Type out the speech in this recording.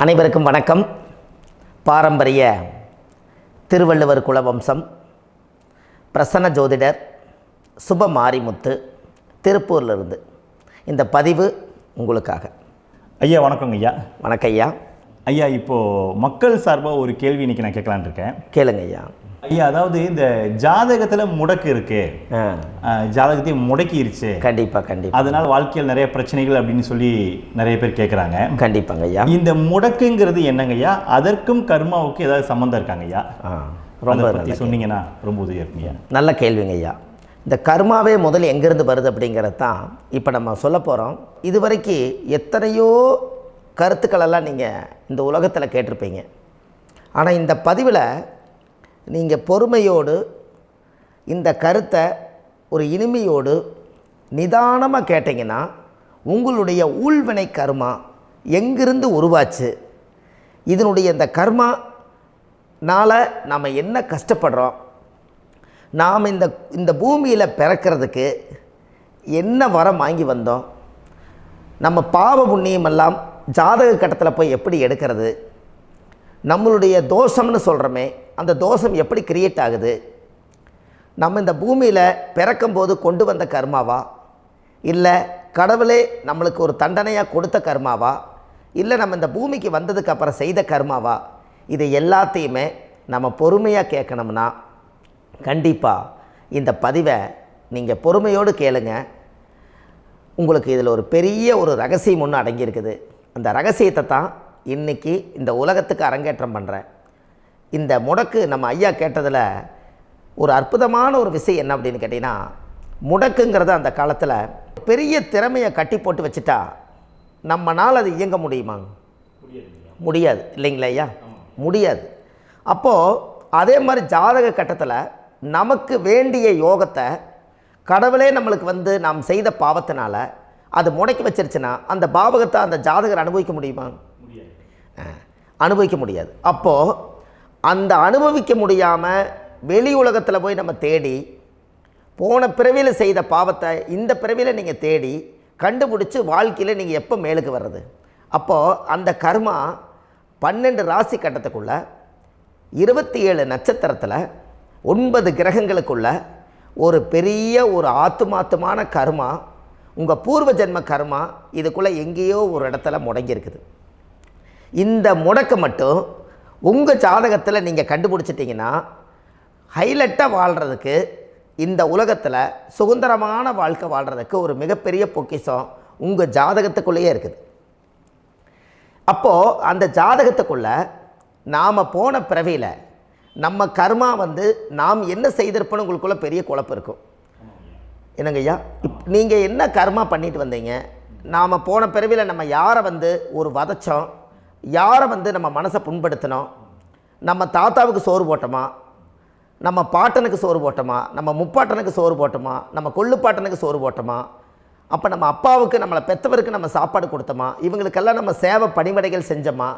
அனைவருக்கும் வணக்கம். பாரம்பரிய திருவள்ளுவர் குலவம்சம் பிரசன்ன ஜோதிடர் சுப மாரிமுத்து திருப்பூர்லேருந்து. இந்த பதிவு உங்களுக்காக. ஐயா வணக்கங்க ஐயா. வணக்கம் ஐயா. ஐயா இப்போ மக்கள் சார்பாக ஒரு கேள்வி இன்னைக்கு நான் கேட்கலான்னு இருக்கேன். கேளுங்க ஐயா. ஐயா அதாவது இந்த ஜாதகத்துல முடக்கு இருக்கு. ஜாதகத்தையும் முடக்கிருச்சு. கண்டிப்பாக கண்டிப்பாக அதனால வாழ்க்கையில் நிறைய பிரச்சனைகள் அப்படின்னு சொல்லி நிறைய பேர் கேட்குறாங்க கண்டிப்பாங்க ஐயா. இந்த முடக்குங்கிறது என்னங்க ஐயா? அதற்கும் கர்மாவுக்கும் ஏதாவது சம்மந்தம் இருக்காங்க ஐயா? ரொம்ப பற்றி சொன்னீங்கன்னா ரொம்ப உதவியா இருக்குங்க நல்ல கேள்விங்க ஐயா. இந்த கர்மாவே முதல்ல எங்கேருந்து வருது அப்படிங்கிறது தான் இப்போ நம்ம சொல்ல போகிறோம் இதுவரைக்கும் எத்தனையோ கருத்துக்களெல்லாம் நீங்கள் இந்த உலகத்தில் கேட்டிருப்பீங்க. ஆனால் இந்த பதிவில் நீங்கள் பொறுமையோடு இந்த கருத்தை ஒரு இனிமையோடு நிதானமாக கேட்டிங்கன்னா உங்களுடைய ஊழ்வினை கர்மா எங்கிருந்து உருவாச்சு? இதனுடைய இந்த கர்மானால் நாம் என்ன கஷ்டப்படுறோம்? நாம் இந்த இந்த பூமியில் பிறக்கிறதுக்கு என்ன வரம் வாங்கி வந்தோம்? நம்ம பாவ புண்ணியமெல்லாம் ஜாதக கட்டத்தில் போய் எப்படி எடுக்கிறது? நம்மளுடைய தோஷம்னு சொல்கிறோமே அந்த தோஷம் எப்படி கிரியேட் ஆகுது? நம்ம இந்த பூமியில் பிறக்கும்போது கொண்டு வந்த கர்மாவா? இல்லை கடவுளே நம்மளுக்கு ஒரு தண்டனையாக கொடுத்த கர்மாவா? இல்லை நம்ம இந்த பூமிக்கு வந்ததுக்கப்புறம் செய்த கர்மாவா? இது எல்லாத்தையுமே நம்ம பொறுமையாக கேட்கணும்னா கண்டிப்பாக இந்த பதிவை நீங்கள் பொறுமையோடு கேளுங்க. உங்களுக்கு இதில் ஒரு பெரிய ஒரு ரகசியம் ஒன்று அடங்கியிருக்குது. அந்த ரகசியத்தை தான் இன்றைக்கி இந்த உலகத்துக்கு அரங்கேற்றம் பண்ணுறேன் இந்த முடக்கு நம்ம ஐயா கேட்டதில் ஒரு அற்புதமான ஒரு விஷயம் என்ன அப்படின்னு கேட்டிங்கன்னா முடக்குங்கிறது அந்த காலத்தில் பெரிய திறமையை கட்டி போட்டு வச்சுட்டா நம்மனால் அது இயங்க முடியுமா? முடியாது இல்லைங்களா ஐயா? முடியாது. அப்போது அதே மாதிரி ஜாதக கட்டத்தில் நமக்கு வேண்டிய யோகத்தை கடவுளே நம்மளுக்கு வந்து நாம் செய்த பாவத்தினால அது முடக்கி வச்சிருச்சுன்னா அந்த பாவகத்தை அந்த ஜாதகர் அனுபவிக்க முடியுமா? அனுபவிக்க முடியாது. அப்போது அந்த அனுபவிக்க முடியாமல் வெளி உலகத்தில் போய் நம்ம தேடி போன பிறவியில் செய்த பாவத்தை இந்த பிறவியில் நீங்கள் தேடி கண்டுபிடிச்சி வாழ்க்கையில் நீங்கள் எப்போ மேலுக்கு வர்றது? அப்போது அந்த கர்மா பன்னெண்டு ராசி கட்டத்துக்குள்ள இருபத்தி ஏழு நட்சத்திரத்தில் ஒன்பது கிரகங்களுக்குள்ள ஒரு பெரிய ஒரு ஆத்துமாத்துமான கர்மா உங்கள் பூர்வ ஜென்ம கர்மா இதுக்குள்ளே எங்கேயோ ஒரு இடத்துல முடங்கியிருக்குது. இந்த முடக்க மட்டும் உங்கள் ஜாதகத்தில் நீங்கள் கண்டுபிடிச்சிட்டிங்கன்னா ஹைலைட்டாக வாழ்கிறதுக்கு இந்த உலகத்தில் சுதந்திரமான வாழ்க்கை வாழ்கிறதுக்கு ஒரு மிகப்பெரிய பொக்கிஷம் உங்கள் ஜாதகத்துக்குள்ளேயே இருக்குது. அப்போது அந்த ஜாதகத்துக்குள்ளே நாம் போன பிறவியில் நம்ம கர்மா வந்து நாம் என்ன செய்திருப்போன்னு உங்களுக்குள்ள பெரிய குழப்பம் இருக்கும். என்னங்கய்யா இப் நீங்கள் என்ன கர்மா பண்ணிட்டு வந்தீங்க? நாம் போன பிறவியில் நம்ம யாரை வந்து ஒரு வதச்சோம்? யாரை வந்து நம்ம மனசை புண்படுத்தினோம் நம்ம தாத்தாவுக்கு சோறு போட்டோமா? நம்ம பாட்டனுக்கு சோறு போட்டோமா? நம்ம முப்பாட்டனுக்கு சோறு போட்டோமா? நம்ம கொள்ளுப்பாட்டனுக்கு சோறு போட்டோமா? அப்போ நம்ம அப்பாவுக்கு நம்மளை பெற்றவருக்கு நம்ம சாப்பாடு கொடுத்தோமா? இவங்களுக்கெல்லாம் நம்ம சேவை பணிமடைகள் செஞ்சோமா?